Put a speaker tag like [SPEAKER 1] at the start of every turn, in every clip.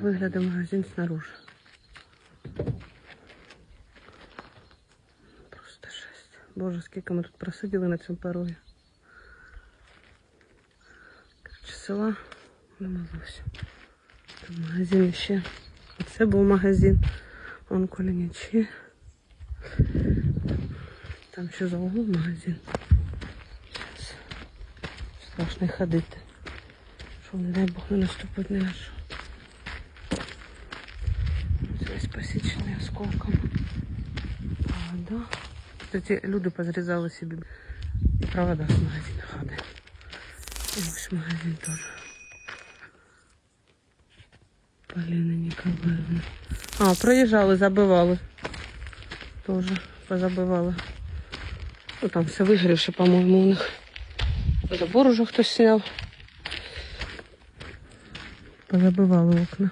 [SPEAKER 1] Так виглядає магазин снаружи. Просто жесть. Боже, скільки ми тут просиділи на цьому порогі. Короче, села нема зовсім. Там магазин ще. Оце був магазин. Он колінячі. Там ще за углом магазин. Страшно ходити. Що, не дай Бог, не наступить не на що. Ось Весь посічений осколком. А, да. Кстати, люди позрізали собі провода з магазину ходи. І ось магазин теж. Поліна Ніколаївна. А, проїжджали, забивали. Тоже позабивали. Ну там все вигорівше, по-моєму, у них. Забор уже хтось сняв. Позабивали окна.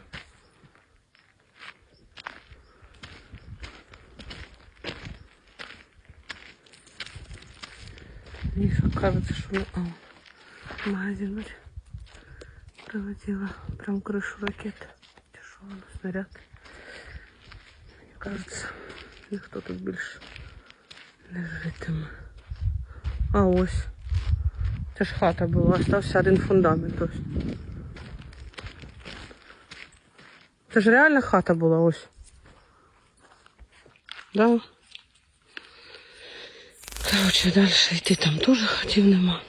[SPEAKER 1] Мені що кажется, що ну, а, в магазин вот прилетіла прям крышу ракет. Тяжелый снаряд. Мені кажется, ніхто тут більше не житиме. А ось. Це ж хата була, остався один фундамент ось. Це ж реальна хата була ось. Да. Короче, далі йти там теж хотів нема.